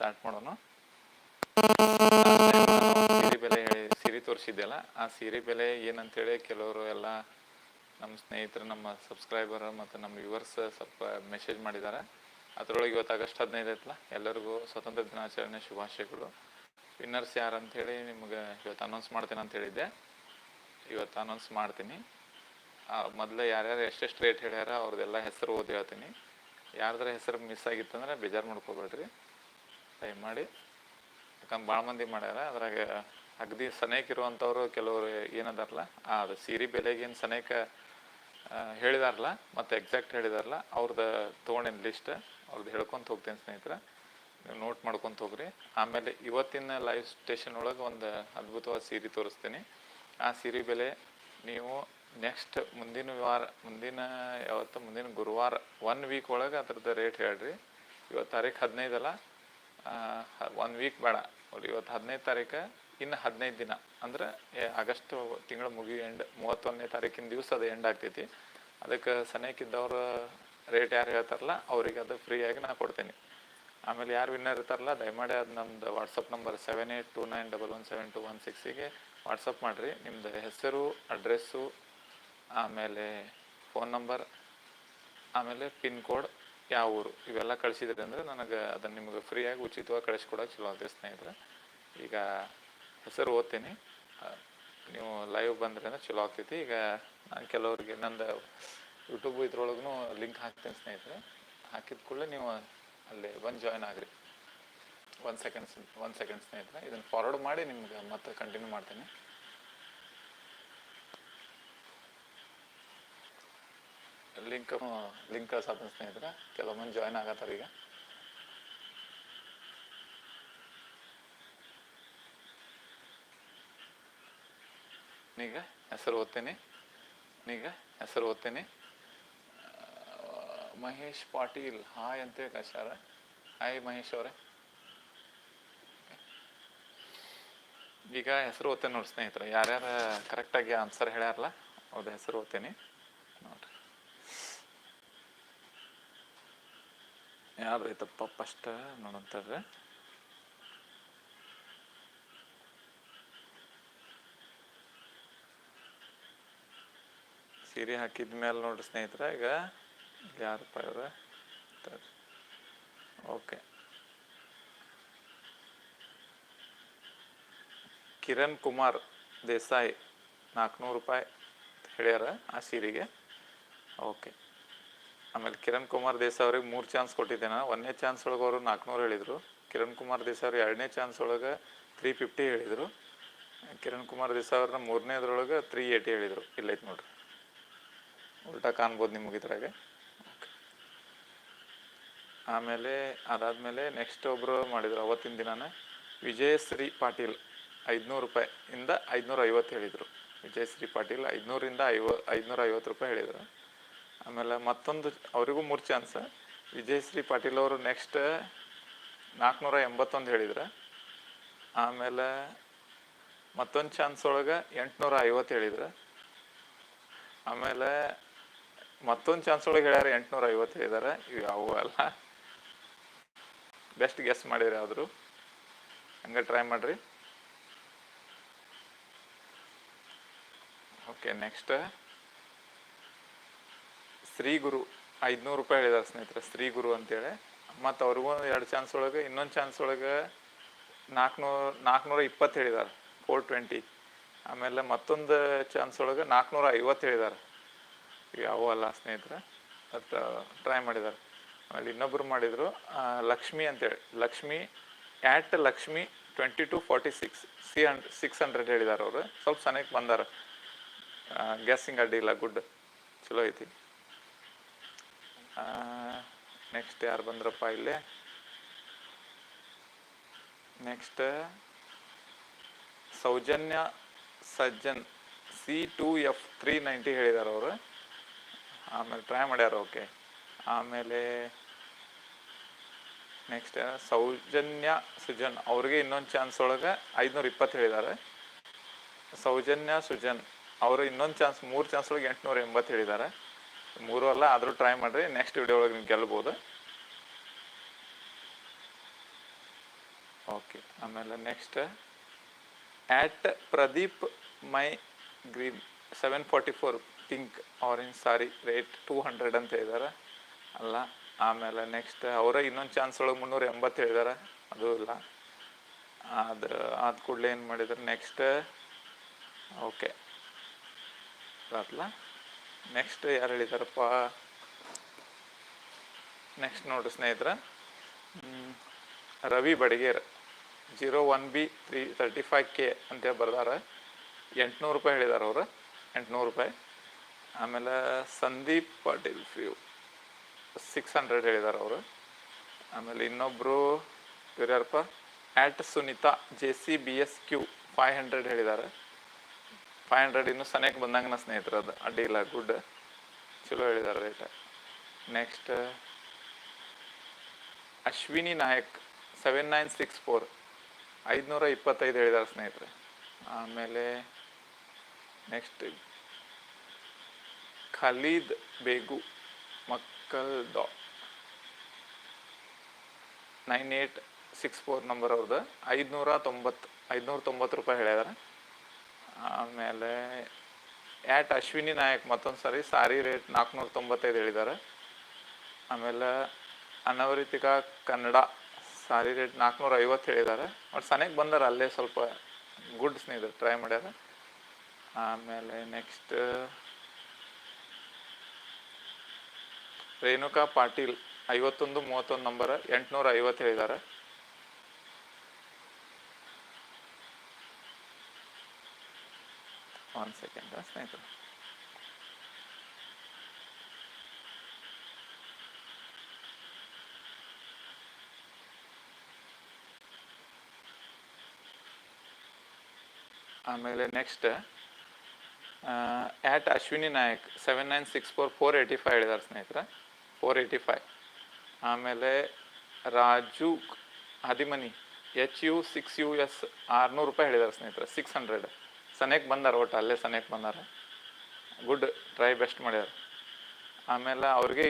Start ಮಾಡೋಣ. ಸೀರೆ ಬೆಲೆ ಹೇಳಿ, ಸೀರೆ ತೋರಿಸಿದ್ದೆಲ್ಲ ಆ ಸೀರೆ ಬೆಲೆ ಏನಂತೇಳಿ ಕೆಲವರು ಎಲ್ಲ ನಮ್ಮ ಸ್ನೇಹಿತರು, ನಮ್ಮ ಸಬ್ಸ್ಕ್ರೈಬರ್ ಮತ್ತು ನಮ್ಮ ವ್ಯೂವರ್ಸ್ ಸ್ವಲ್ಪ ಮೆಸೇಜ್ ಮಾಡಿದ್ದಾರೆ. ಅದರೊಳಗೆ ಇವತ್ತು ಆಗಸ್ಟ್ ಹದಿನೈದು ಐತಲ್ಲ, ಎಲ್ಲರಿಗೂ ಸ್ವತಂತ್ರ ದಿನಾಚರಣೆ ಶುಭಾಶಯಗಳು. ವಿನ್ನರ್ಸ್ ಯಾರು ಅಂತೇಳಿ ನಿಮ್ಗೆ ಇವತ್ತು ಅನೌನ್ಸ್ ಮಾಡ್ತೀನಿ ಅಂತ ಹೇಳಿದ್ದೆ. ಇವತ್ತು ಅನೌನ್ಸ್ ಮಾಡ್ತೀನಿ. ಮೊದಲು ಯಾರ್ಯಾರು ಎಷ್ಟೆಷ್ಟು ರೇಟ್ ಹೇಳ್ಯಾರ ಅವ್ರದ್ದೆಲ್ಲ ಹೆಸರು ಓದಿ ಹೇಳ್ತೀನಿ. ಯಾರ್ದಾರ ಹೆಸರು ಮಿಸ್ ಆಗಿತ್ತಂದ್ರೆ ಬೇಜಾರು ಮಾಡ್ಕೋಬೇಡ್ರಿ. ದಯಮಾಡಿ ಯಾಕಂದ್ರೆ ಭಾಳ ಮಂದಿ ಮಾಡ್ಯಾರ. ಅದ್ರಾಗ ಅಗದಿ ಸನೇಕ ಇರುವಂಥವ್ರು ಕೆಲವರು ಏನದಾರಲ್ಲ ಅದು ಸೀರೆ ಬೆಲೆಗೇನು ಸನೇಕ ಹೇಳಿದಾರಲ್ಲ, ಮತ್ತು ಎಕ್ಸಾಕ್ಟ್ ಹೇಳಿದಾರಲ್ಲ ಅವ್ರದ್ದು ತೊಗೊಂಡಿನ ಲಿಸ್ಟ್ ಅವ್ರದ್ದು ಹೇಳ್ಕೊಂತ ಹೋಗ್ತೇನೆ ಸ್ನೇಹಿತರೆ. ನೀವು ನೋಟ್ ಮಾಡ್ಕೊಂತ ಹೋಗ್ರಿ. ಆಮೇಲೆ ಇವತ್ತಿನ ಲೈವ್ ಸ್ಟೇಷನ್ ಒಳಗೆ ಒಂದು ಅದ್ಭುತವಾದ ಸೀರೆ ತೋರಿಸ್ತೀನಿ. ಆ ಸೀರೆ ಬೆಲೆ ನೀವು ನೆಕ್ಸ್ಟ್ ಮುಂದಿನ ವಾರ, ಮುಂದಿನ ಯಾವತ್ತು, ಮುಂದಿನ ಗುರುವಾರ ಒನ್ ವೀಕ್ ಒಳಗೆ ಅದ್ರದ್ದು ರೇಟ್ ಹೇಳ್ರಿ. ಇವತ್ತು ತಾರೀಕು ಹದಿನೈದಲ್ಲ ಒನ್ ವೀಕ್ ಬೇಡ. ಇವತ್ತು ಹದಿನೈದು ತಾರೀಕು, ಇನ್ನು ಹದಿನೈದು ದಿನ. ಅಂದ್ರೆ ಆಗಸ್ಟ್ ತಿಂಗಳ ಮುಗಿ ಎಂಡ್ ಮೂವತ್ತೊಂದನೇ ತಾರೀಕಿನ ದಿವಸ ಅದು ಎಂಡ್ ಆಗ್ತೈತಿ. ಅದಕ್ಕೆ ಸನೇಕಿದ್ದವ್ರ ರೇಟ್ ಯಾರು ಹೇಳ್ತಾರಲ್ಲ, ಅವ್ರಿಗೆ ಅದು ಫ್ರೀಯಾಗಿ ನಾನು ಕೊಡ್ತೀನಿ. ಆಮೇಲೆ ಯಾರು ವಿನ್ನರ್ ಇರ್ತಾರಲ್ಲ, ದಯಮಾಡಿ ಅದು ನಮ್ದು WhatsApp number seven eight two nine double one seven two one ಸಿಕ್ಸಿಗೆ WhatsApp ಮಾಡಿರಿ. ನಿಮ್ಮದು ಹೆಸರು ಅಡ್ರೆಸ್ಸು ಆಮೇಲೆ ಫೋನ್ ನಂಬರ್ ಆಮೇಲೆ ಪಿನ್ ಕೋಡ್ ಯಾವ ಊರು ಇವೆಲ್ಲ ಕಳಿಸಿದ್ರಿ ಅಂದರೆ ನನಗೆ ಅದನ್ನು ನಿಮಗೆ ಫ್ರೀಯಾಗಿ ಉಚಿತವಾಗಿ ಕಳಿಸ್ಕೊಡೋಕೆ ಚಲೋ ಆಗ್ತದೆ ಸ್ನೇಹಿತರೆ. ಈಗ ಹೆಸರು ಓದ್ತೀನಿ. ನೀವು ಲೈವ್ ಬಂದ್ರೆ ಅಂದ್ರೆ ಚಲೋ ಆಗ್ತೈತಿ. ಈಗ ನಾನು ಕೆಲವ್ರಿಗೆ ನಂದು ಯೂಟ್ಯೂಬ್ ಇದ್ರೊಳಗೂ ಲಿಂಕ್ ಹಾಕ್ತೀನಿ ಸ್ನೇಹಿತರೆ. ಹಾಕಿದ ಕೂಡಲೇ ನೀವು ಅಲ್ಲಿ ಬಂದು ಜಾಯ್ನ್ ಆಗ್ರಿ. ಒನ್ ಸೆಕೆಂಡ್ಸ್ ಒಂದು ಸೆಕೆಂಡ್ ಸ್ನೇಹಿತರೆ. ಇದನ್ನು ಫಾರ್ವರ್ಡ್ ಮಾಡಿ ನಿಮ್ಗೆ ಮತ್ತೆ ಕಂಟಿನ್ಯೂ ಮಾಡ್ತೀನಿ. ಲಿಂಕ್ ಲಿಂಕ್ ಕಳ್ಸಾತ ಸ್ನೇಹಿತರೆ ಕೆಲವು ಮಂದಿ ಜಾಯ್ನ್ ಆಗತ್ತಾರ ಈಗ. ನೀಗ, ಹೆಸರು ಓದ್ತೀನಿ. ಈಗ ಹೆಸರು ಓದ್ತೀನಿ. ಮಹೇಶ್ ಪಾಟೀಲ್, ಹಾಯ್ ಅಂತ ಕಳ್ಸ್ಯಾರ. ಹಾಯ್ ಮಹೇಶ್ ಅವರೇ. ಈಗ ಹೆಸರು ಓದ್ತೇನೆ ನೋಡಿ ಸ್ನೇಹಿತರೆ. ಯಾರ್ಯಾರು ಕರೆಕ್ಟಾಗಿ ಆನ್ಸರ್ ಹೇಳ್ಯಾರಲ್ಲ ಅವ್ರದ್ದು ಹೆಸರು ಓದ್ತೀನಿ ನೋಡ್ರಿ ಯಾರು ಐತಪ್ಪ ಫಸ್ಟ್ ನೋಡಂತಾರೆ ಸೀರೆ ಹಾಕಿದ ಮೇಲೆ ನೋಡ್ರಿ ಸ್ನೇಹಿತರ, ಈಗ ಯಾರು ಓಕೆ. ಕಿರಣ್ ಕುಮಾರ್ ದೇಸಾಯಿ, ನಾಲ್ಕುನೂರು ರೂಪಾಯಿ ಹೇಳ್ಯಾರ ಆ ಸೀರೆಗೆ. ಓಕೆ. ಆಮೇಲೆ ಕಿರಣ್ ಕುಮಾರ್ ದೇಸಾಯಿ ಅವ್ರಿಗೆ ಮೂರು ಚಾನ್ಸ್ ಕೊಟ್ಟಿದ್ದೆ ಒಂದನೇ ಚಾನ್ಸ್ ಒಳಗೆ ಅವರು ನಾಲ್ಕುನೂರು ಹೇಳಿದರು. ಕಿರಣ್ ಕುಮಾರ್ ದೇಸಾಯಿ ಎರಡನೇ ಚಾನ್ಸ್ ಒಳಗೆ ತ್ರೀ ಫಿಫ್ಟಿ ಹೇಳಿದರು. ಕಿರಣ್ ಕುಮಾರ್ ದೇಸಾಯಿ ಅವ್ರನ್ನ ಮೂರನೇದ್ರೊಳಗೆ ತ್ರೀ ಏಯ್ಟಿ ಹೇಳಿದರು. ಇಲ್ಲೈತೆ ನೋಡ್ರಿ. ಉಲ್ಟಾ ಕಾಣ್ಬೋದು ನಿಮಗೆ ಇದ್ರಾಗೆ. ಆಮೇಲೆ ಅದಾದಮೇಲೆ ನೆಕ್ಸ್ಟ್ ಒಬ್ಬರು ಮಾಡಿದ್ರು ಅವತ್ತಿನ ದಿನಾನೇ ವಿಜಯಶ್ರೀ ಪಾಟೀಲ್ ಐದುನೂರು ರೂಪಾಯಿ ಇಂದ ಐದುನೂರ ಐವತ್ತು ಹೇಳಿದರು ವಿಜಯಶ್ರೀ ಪಾಟೀಲ್ ಐದುನೂರಿಂದ ಐವ ಐದುನೂರ ಐವತ್ತು ರೂಪಾಯಿ ಹೇಳಿದರು. ಆಮೇಲೆ ಮತ್ತೊಂದು ಅವರಿಗೂ ಮೂರು ಚಾನ್ಸ್ ವಿಜಯಶ್ರೀ ಪಾಟೀಲ್ ಅವರು ನೆಕ್ಸ್ಟ್ ನಾಲ್ಕುನೂರ ಎಂಬತ್ತೊಂದು ಹೇಳಿದ್ರೆ. ಆಮೇಲೆ ಮತ್ತೊಂದು ಚಾನ್ಸ್ ಒಳಗೆ ಎಂಟುನೂರ ಐವತ್ತು ಹೇಳಿದ್ರೆ. ಆಮೇಲೆ ಮತ್ತೊಂದು ಚಾನ್ಸ್ ಒಳಗೆ ಹೇಳ್ಯಾರ ಎಂಟುನೂರ ಐವತ್ತು ಹೇಳಿದ್ದಾರೆ ಇವು ಯಾವುವು ಅಲ್ಲ. ಬೆಸ್ಟ್ ಗೆಸ್ ಮಾಡಿರಿ ಆದರೂ. ಹಂಗೆ ಟ್ರೈ ಮಾಡಿರಿ. ಓಕೆ ನೆಕ್ಸ್ಟ್ ಶ್ರೀ ಗುರು ಐದುನೂರು ರೂಪಾಯಿ ಹೇಳಿದಾರೆ ಸ್ನೇಹಿತರೆ ಸ್ತ್ರೀ ಗುರು ಅಂತೇಳಿ. ಮತ್ತು ಅವ್ರಿಗೂ ಎರಡು ಚಾನ್ಸ್ ಒಳಗೆ, ಇನ್ನೊಂದು ಚಾನ್ಸ್ ಒಳಗೆ ನಾಲ್ಕುನೂರು ನಾಲ್ಕುನೂರ ಇಪ್ಪತ್ತು ಹೇಳಿದಾರೆ ಫೋರ್ ಟ್ವೆಂಟಿ ಆಮೇಲೆ ಮತ್ತೊಂದು ಚಾನ್ಸ್ ಒಳಗೆ ನಾಲ್ಕುನೂರ ಐವತ್ತು ಹೇಳಿದಾರೆ. ಯಾವೂ ಅಲ್ಲ ಸ್ನೇಹಿತರೆ ಅದು ಟ್ರೈ ಮಾಡಿದ್ದಾರೆ ಆಮೇಲೆ ಇನ್ನೊಬ್ರು ಮಾಡಿದರು ಲಕ್ಷ್ಮಿ ಅಂತೇಳಿ. Lakshmi at Lakshmi twenty two forty six C hand six hundred ಹೇಳಿದಾರೆ ಅವರು. ಸ್ವಲ್ಪ ಸನಕ್ಕೆ ಬಂದಾರ. ಗ್ಯಾಸಿಂಗ್ ಅಡ್ಡಿಲ್ಲ ಗುಡ್. ಚಲೋ ಐತಿ. ನೆಕ್ಸ್ಟ್ ಯಾರು ಬಂದ್ರಪ್ಪ ಇಲ್ಲಿ? Next Soujanya Sajjan C two F three ninety ಹೇಳಿದಾರೆ ಅವರು. ಆಮೇಲೆ ಟ್ರೈ ಮಾಡ್ಯಾರ ಓಕೆ ಆಮೇಲೆ ನೆಕ್ಸ್ಟ್ ಸೌಜನ್ಯ ಸುಜನ್, ಅವ್ರಿಗೆ ಇನ್ನೊಂದು ಚಾನ್ಸ್ ಒಳಗೆ ಐದುನೂರ ಇಪ್ಪತ್ತು ಹೇಳಿದ್ದಾರೆ ಸೌಜನ್ಯ ಸುಜನ್, ಅವರು ಇನ್ನೊಂದು ಚಾನ್ಸ್ ಮೂರು ಚಾನ್ಸ್ ಒಳಗೆ ಎಂಟುನೂರ ಎಂಬತ್ತು ಹೇಳಿದ್ದಾರೆ ಮೂರು ಅಲ್ಲ, ಆದರೂ ಟ್ರೈ ಮಾಡಿರಿ. ನೆಕ್ಸ್ಟ್ ವಿಡಿಯೋ ಒಳಗೆ ನೀವು ಗೆಲ್ಬೋದು. ಓಕೆ ಆಮೇಲೆ next at Pradeep my green seven forty four pink orange sari rate two hundred ಅಂತ ಹೇಳಿದಾರೆ. ಅಲ್ಲ, ಆಮೇಲೆ ನೆಕ್ಸ್ಟ್ ಅವರೇ ಇನ್ನೊಂದು ಚಾನ್ಸ್ ಒಳಗೆ ಮುನ್ನೂರ ಎಂಬತ್ತು ಹೇಳಿದಾರೆ. ಅದು ಇಲ್ಲ. ಆದ್ರೆ ಆದ ಕೂಡಲೇ ಏನು ಮಾಡಿದ್ರು? ನೆಕ್ಸ್ಟ್ ಓಕೆ ಅಲ್ಲ ನೆಕ್ಸ್ಟ್ ಯಾರು ಹೇಳಿದಾರಪ್ಪ? ನೆಕ್ಸ್ಟ್ ನೋಡ್ರಿ ಸ್ನೇಹಿತರ. Ravi Badiger, zero one B three thirty five K ಅಂತೇಳಿ ಬರ್ದಾರ. ಎಂಟುನೂರು ರೂಪಾಯಿ ಹೇಳಿದಾರ ಅವರು. ಎಂಟುನೂರು ರೂಪಾಯಿ. ಆಮೇಲೆ Sandeep Patil few six hundred ಹೇಳಿದಾರ ಅವರು. ಆಮೇಲೆ ಇನ್ನೊಬ್ಬರು ಇವ್ರು ಯಾರಪ್ಪ? At Sunita J C B S Q five hundred ಹೇಳಿದ್ದಾರೆ ಫೈವ್ ಹಂಡ್ರೆಡ್ ಇನ್ನೂ ಸನೇಕ್ ಬಂದಂಗೆ ನಾ ಸ್ನೇಹಿತರು ಅದು. ಅಡ್ಡಿ ಇಲ್ಲ, ಗುಡ್. ಚಲೋ ಹೇಳಿದ್ದಾರೆ rate next Ashwini Nayak seven nine six four ಐದುನೂರ ಇಪ್ಪತ್ತೈದು ಹೇಳಿದ್ದಾರೆ ಸ್ನೇಹಿತರೆ. ಆಮೇಲೆ ನೆಕ್ಸ್ಟ್ ಖಲೀದ್ ಬೇಗು, ಮಕ್ಕಲ್ ಡಾ. Nine eight six four number ಅವ್ರದ್ದು ಐದುನೂರ ತೊಂಬತ್ತು ಐದುನೂರ ತೊಂಬತ್ತು ರೂಪಾಯಿ ಹೇಳಿದಾರೆ. ಆಮೇಲೆ ಆ್ಯಟ್ ಅಶ್ವಿನಿ ನಾಯಕ್ ಮತ್ತೊಂದು ಸಾರಿ ಸಾರಿ ರೇಟ್ ನಾಲ್ಕುನೂರ ತೊಂಬತ್ತೈದು ಹೇಳಿದ್ದಾರೆ ಆಮೇಲೆ, ಅನವರಿತಿಕ ಕನ್ನಡ ಸಾರಿ ರೇಟ್ ನಾಲ್ಕುನೂರ ಐವತ್ತು ಹೇಳಿದ್ದಾರೆ ಬಟ್ ಸನೇಕ್ ಬಂದಾರೆ ಅಲ್ಲೇ ಸ್ವಲ್ಪ ಗುಡ್ ಸ್ನೇಹಿತರು, ಟ್ರೈ ಮಾಡ್ಯಾರ. ಆಮೇಲೆ ನೆಕ್ಸ್ಟ್, ರೇಣುಕಾ ಪಾಟೀಲ್ ಐವತ್ತೊಂದು ಮೂವತ್ತೊಂದು ನಂಬರ್ ಎಂಟುನೂರ ಐವತ್ತು ಹೇಳಿದ್ದಾರೆ ಒನ್ ಸೆಕೆಂಡ್ ಸ್ನೇಹಿತರು ಆಮೇಲೆ next at Ashwini Nayak seven nine six four four eighty five ಹೇಳಿದ್ದಾರೆ ಸ್ನೇಹಿತರೆ. ಫೋರ್ ಏಯ್ಟಿ ಫೈವ್ ಆಮೇಲೆ Raju Hadimani H U six U S ಆರುನೂರು ರೂಪಾಯಿ ಹೇಳಿದ್ದಾರೆ ಸ್ನೇಹಿತರೆ ಸಿಕ್ಸ್ ಹಂಡ್ರೆಡ್ ಸನೇಕ್ ಬಂದಾರ ಒಟ್ಟು, ಅಲ್ಲೇ ಸನೇಕ್ ಬಂದಾರ. ಗುಡ್, ಟ್ರೈ ಬೆಸ್ಟ್ ಮಾಡ್ಯಾರ. ಆಮೇಲೆ ಅವ್ರಿಗೆ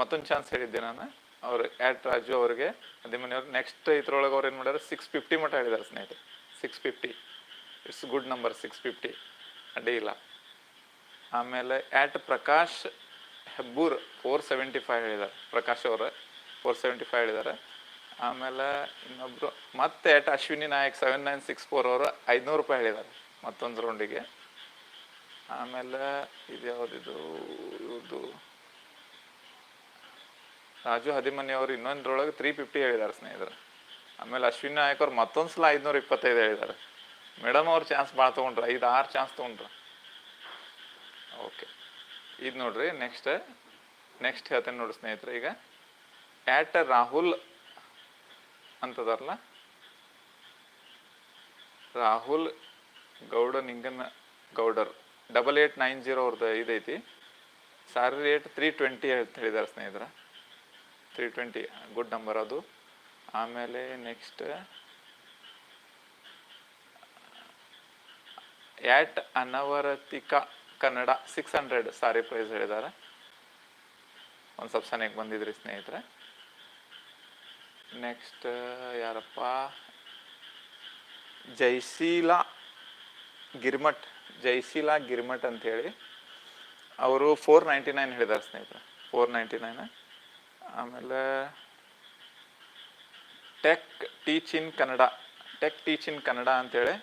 ಮತ್ತೊಂದು ಚಾನ್ಸ್ ಹೇಳಿದ್ದೆ ನಾನು. ಅವ್ರು ಆ್ಯಟ್ ರಾಜು ಅವ್ರಿಗೆ, ಅದೇ ಅವ್ರಿಗೆ ನೆಕ್ಸ್ಟ್ ಇದ್ರೊಳಗೆ ಅವ್ರು ಏನು ಮಾಡ್ಯಾರ? ಸಿಕ್ಸ್ ಫಿಫ್ಟಿ ಮಟ್ಟ ಹೇಳಿದಾರೆ ಸ್ನೇಹಿತರೆ. Six fifty it's good number six fifty ಅಡ್ಡಿ ಇಲ್ಲ. ಆಮೇಲೆ at Prakash Hebbur four seventy five ಹೇಳಿದ್ದಾರೆ ಪ್ರಕಾಶ್ ಅವರು ಫೋರ್ ಸೆವೆಂಟಿ ಫೈವ್ ಹೇಳಿದ್ದಾರೆ ಆಮೇಲೆ ಇನ್ನೊಬ್ಬರು ಮತ್ತೆ at Ashwini Nayak seven nine six four ಅವರು ಐದುನೂರು ರೂಪಾಯಿ ಹೇಳಿದ್ದಾರೆ ಮತ್ತೊಂದು ರೌಂಡಿಗೆ. ಆಮೇಲೆ ಇದು ಯಾವುದಿದು? ಇವ್ರದ್ದು ರಾಜು ಹದಿಮನಿ ಅವರು ಇನ್ನೊಂದ್ರೊಳಗೆ ತ್ರೀ ಫಿಫ್ಟಿ ಹೇಳಿದ್ದಾರೆ ಸ್ನೇಹಿತರು. ಆಮೇಲೆ ಅಶ್ವಿನಿ ನಾಯಕ್ ಅವ್ರು ಮತ್ತೊಂದು ಸಲ ಐದುನೂರ ಇಪ್ಪತ್ತೈದು ಹೇಳಿದ್ದಾರೆ ಮೇಡಮ್ ಅವ್ರು ಚಾನ್ಸ್ ಭಾಳ ತೊಗೊಂಡ್ರೆ, ಐದು ಆರು ಚಾನ್ಸ್ ತೊಗೊಂಡ್ರು. ಓಕೆ ಇದು ನೋಡ್ರಿ ನೆಕ್ಸ್ಟ್ ನೆಕ್ಸ್ಟ್ ಹೇಳ್ತೇನೆ ನೋಡಿ ಸ್ನೇಹಿತರೆ ಈಗ. ಆ್ಯಟ್ ರಾಹುಲ್ ಅಂತದಾರಲ್ಲ? Rahul Gowda ನಿಂಗನ Gowdar. Double eight nine zero ಅವ್ರದ್ದು ಇದೈತಿ. ಸಾರಿ ರೇಟ್ ತ್ರೀ ಟ್ವೆಂಟಿ ಅಂತ ಹೇಳಿದ್ದಾರೆ ಸ್ನೇಹಿತರ. ತ್ರೀ ಟ್ವೆಂಟಿ ಗುಡ್ ನಂಬರ್ ಅದು. ಆಮೇಲೆ next at ಅನವರತಿಕ Kannada six hundred sorry price ಹೇಳಿದ್ದಾರೆ ಒಂದು ಸ್ವಲ್ಪ ಸನಿಗೆ ಬಂದಿದ್ರಿ ಸ್ನೇಹಿತರೆ. ನೆಕ್ಸ್ಟ್ ಯಾರಪ್ಪ? ಜೈಶೀಲಾ ಗಿರ್ಮಠ್ ಜೈಶೀಲಾ ಅಂತ ಹೇಳಿ ಅವರು ಫೋರ್ ನೈಂಟಿ ನೈನ್ ಹೇಳಿದ್ದಾರೆ ಸ್ನೇಹಿತರೆ. ಫೋರ್ ನೈಂಟಿ ನೈನ್ ಆಮೇಲೆ tech teach in Kannada tech teach in Kannada ಅಂತೇಳಿ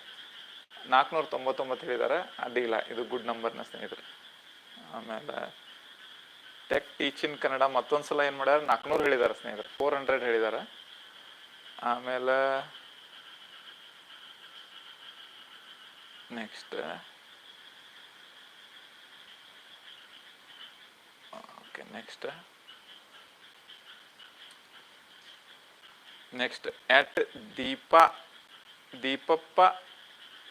ನಾಲ್ಕುನೂರ ತೊಂಬತ್ತೊಂಬತ್ತು ಹೇಳಿದ್ದಾರೆ ಅಡ್ಡಿ ಇಲ್ಲ ಇದು ಗುಡ್ ನಂಬರ್ನ ಸ್ನೇಹಿತರೆ. ಆಮೇಲೆ ಟೆಕ್ ಟೀಚ್ ಇನ್ ಕನ್ನಡ ಮತ್ತೊಂದು ಸಲ ಏನು ಮಾಡ್ಯಾರ? ನಾಲ್ಕುನೂರು ಹೇಳಿದ್ದಾರೆ ಸ್ನೇಹಿತರೆ. ಫೋರ್ ಹಂಡ್ರೆಡ್ ಹೇಳಿದ್ದಾರೆ ಆಮೇಲೆ next okay next next at Deepa ದೀಪಪ್ಪ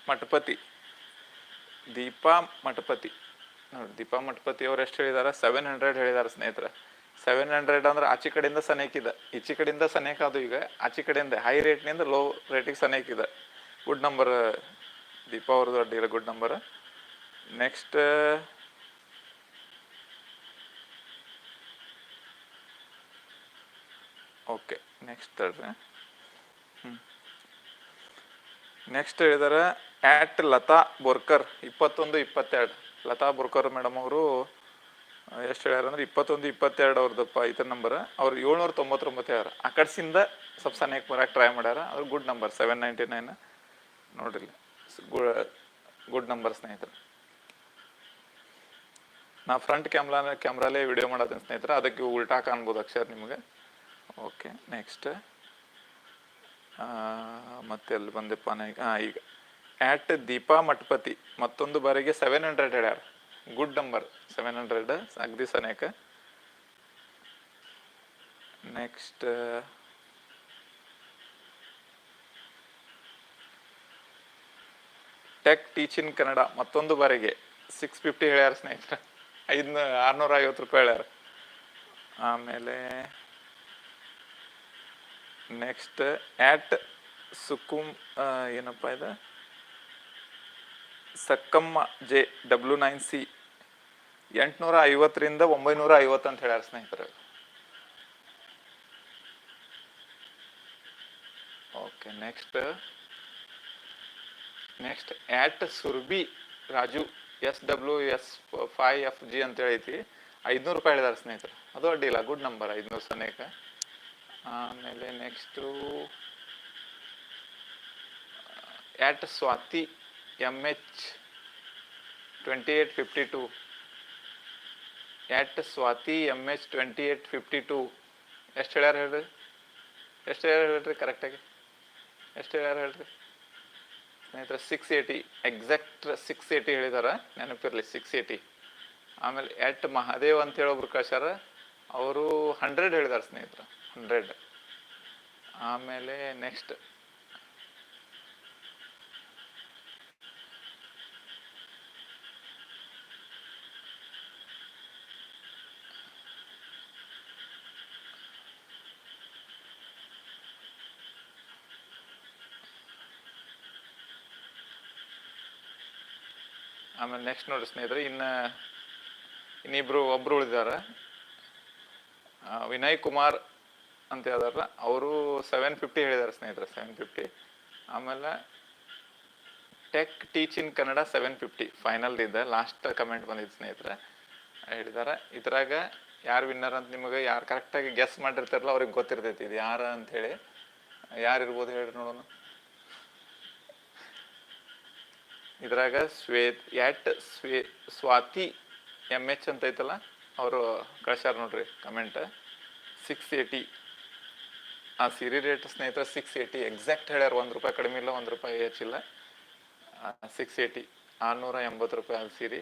Mathapati Deepa Mathapati ನೋಡಿ ದೀಪಾ ಮಠಪತಿ ಅವ್ರು ಎಷ್ಟು ಹೇಳಿದಾರೆ? ಸೆವೆನ್ ಹಂಡ್ರೆಡ್ ಹೇಳಿದಾರೆ ಸ್ನೇಹಿತರೆ. ಸೆವೆನ್ ಹಂಡ್ರೆಡ್ ಅಂದ್ರೆ ಆಚೆ ಕಡೆಯಿಂದ ಸನೇಕಿದೆ ಈಚೆ ಕಡೆಯಿಂದ ಸನೇಕ ಅದು ಈಗ. ಆಚೆ ಕಡೆಯಿಂದ ಹೈ ರೇಟ್ನಿಂದ ಲೋ ರೇಟಿಗೆ ಸನೇಕಿದೆ ಗುಡ್ ನಂಬರ್ ದೀಪಾ ಅವ್ರದ್ದು ಅಡ್ಡಿಲ್ಲ good number next okay next ತಡ್ರಿ ಹ್ಞೂ ನೆಕ್ಸ್ಟ್ ಹೇಳಿದಾರೆ ಆ್ಯಟ್ ಲತಾ ಬೋರ್ಕರ್, ಇಪ್ಪತ್ತೊಂದು, ಇಪ್ಪತ್ತೆರಡು. ಲತಾ ಬೋರ್ಕರ್ ಮೇಡಮ್ ಅವರು ಎಷ್ಟು ಹೇಳ್ಯಾರ ಅಂದ್ರೆ ಇಪ್ಪತ್ತೊಂದು, ಇಪ್ಪತ್ತೆರಡು ಅವ್ರದ್ದಪ್ಪ ಇತರ ನಂಬರ್ ಅವ್ರು ಏಳ್ನೂರ ತೊಂಬತ್ತೊಂಬತ್ತು ಹೇಳ್ಯಾರ ಆ ಕಡ್ಸಿಂದ ಸ್ವಲ್ಪ ಸನೇಕ್ ಬರಕ್ಕೆ ಟ್ರೈ ಮಾಡ್ಯಾರ. ಅವ್ರು good number seven ninety nine ನೋಡ್ರಿ ಗುಡ್ ನಂಬರ್ ಸ್ನೇಹಿತರೆ. ನಾ ಫ್ರಂಟ್ ಕ್ಯಾಮ್ರಾ, ಕ್ಯಾಮ್ರಾಲೇ ವಿಡಿಯೋ ಮಾಡೋದನ್ನ ಸ್ನೇಹಿತರೆ. ಅದಕ್ಕೆ ಉಲ್ಟಾ ಕಾಣ್ಬೋದು ಅಕ್ಷರ ನಿಮಗೆ. Okay, next. ಮತ್ತೆ ಅಲ್ಲಿ ಈಗ? ಹಾಂ ಈಗ. ಆ್ಯಟ್ ದೀಪಾ ಮಠಪತಿ, ಮತ್ತೊಂದು ಬಾರಿಗೆ ಸೆವೆನ್ ಹಂಡ್ರೆಡ್ ಹೇಳ್ಯಾರ ಗುಡ್ ನಂಬರ್ ಸೆವೆನ್ ಹಂಡ್ರೆಡ್ ಅಗ್ದಿ ಸನೇಕ. Next tech teach in Kannada ಮತ್ತೊಂದು ಬಾರಿಗೆ. ಸಿಕ್ಸ್ ಫಿಫ್ಟಿ ಹೇಳ್ಯಾರ ಸ್ನೇಹಿತರೆ. ಐದ್ನ ಆರ್ನೂರ ಐವತ್ತು ರೂಪಾಯಿ ಹೇಳ್ಯಾರ. ಆಮೇಲೆ ನೆಕ್ಸ್ಟ್ ಆ್ಯಟ್ ಸುಕುಮ್ ಏನಪ್ಪ ಇದು? Sakkamma J W nine C ಎಂಟುನೂರ ಐವತ್ತರಿಂದ ಒಂಬೈನೂರ ಐವತ್ತು ಅಂತ ಹೇಳ್ಯಾರ ಸ್ನೇಹಿತರೆ. Okay next next at Surbhi Raju S W S five F G ಅಂತ ಐತಿ ಐದ್ನೂರು ರೂಪಾಯಿ ಹೇಳಿದಾರೆ ಸ್ನೇಹಿತರು. ಅದು ಅಡ್ಡಿಲ್ಲ ಗುಡ್ ನಂಬರ್ ಐದ್ನೂರು ಸನೇಕ ಆಮೇಲೆ next at Swati M H twenty eight fifty two at Swati M H twenty eight fifty two ಎಷ್ಟು ಹೇಳ್ಯಾರ ಹೇಳ್ರಿ? ಎಷ್ಟು ಹೇಳ್ಯಾರ ಹೇಳ್ರಿ ಕರೆಕ್ಟಾಗಿ ಎಷ್ಟು ಹೇಳ್ಯಾರ ಹೇಳ್ರಿ? ಸ್ನೇಹಿತರೆ six eighty exact six eighty ಹೇಳಿದಾರ, ನೆನಪಿರಲಿ ಸಿಕ್ಸ್ ಏಯ್ಟಿ ಆಮೇಲೆ ಎಟ್ ಮಹಾದೇವ್ ಅಂತ ಹೇಳಿ ಒಬ್ರು ಕಳ್ಸ್ಯಾರ ಅವರು ಹಂಡ್ರೆಡ್ ಹೇಳಿದಾರೆ ಸ್ನೇಹಿತರೆ ಹಂಡ್ರೆಡ್ ಆಮೇಲೆ ನೆಕ್ಸ್ಟ್ ಆಮೇಲೆ ನೆಕ್ಸ್ಟ್ ನೋಡಿ ಸ್ನೇಹಿತರೆ, ಇನ್ನು ಇನ್ನಿಬ್ರು ಒಬ್ರು ಉಳಿದಾರೆ. ವಿನಯ್ ಕುಮಾರ್ ಅಂತ ಹೇಳಿದಾರ ಅವರು ಸೆವೆನ್ ಫಿಫ್ಟಿ ಹೇಳಿದ್ದಾರೆ ಸ್ನೇಹಿತರೆ ಸೆವೆನ್ ಫಿಫ್ಟಿ ಆಮೇಲೆ tech teach in Kannada seven fifty final ಇದೆ. ಲಾಸ್ಟ್ ಕಮೆಂಟ್ ಬಂದಿದ್ದು ಸ್ನೇಹಿತರೆ ಹೇಳಿದ್ದಾರೆ ಇದ್ರಾಗ ಯಾರು ವಿನ್ನರ್ ಅಂತ ನಿಮಗೆ ಯಾರು ಕರೆಕ್ಟಾಗಿ ಗೆಸ್ ಮಾಡಿರ್ತಾರಲ್ಲ, ಅವ್ರಿಗೆ ಗೊತ್ತಿರ್ತೈತಿ, ಇದು ಯಾರ ಅಂತೇಳಿ ಯಾರು ಇರ್ಬೋದು ಹೇಳ್ರಿ ನೋಡೋಣ. ಇದ್ರಾಗ ಶ್ವೇತ್ ಯಾಟ್ ಸ್ವೇ, ಸ್ವಾತಿ ಎಂ ಎಚ್ ಅಂತ ಐತಲ್ಲ, ಅವರು ಕಳ್ಸ್ಯಾರ ನೋಡ್ರಿ ಕಮೆಂಟ್ ಸಿಕ್ಸ್ ಏಯ್ಟಿ ಆ ಸೀರೆ ರೇಟ್ ಸ್ನೇಹಿತರೆ ಸಿಕ್ಸ್ ಏಯ್ಟಿ ಎಕ್ಸಾಕ್ಟ್ ಹೇಳ್ಯಾರ ಒಂದು ರೂಪಾಯಿ ಕಡಿಮೆ ಇಲ್ಲ, ಒಂದು ರೂಪಾಯಿ ಹೆಚ್ಚಿಲ್ಲ. ಸಿಕ್ಸ್ ಏಯ್ಟಿ ಆರುನೂರ ಎಂಬತ್ತು ರೂಪಾಯಿ ಅದು ಸೀರೆ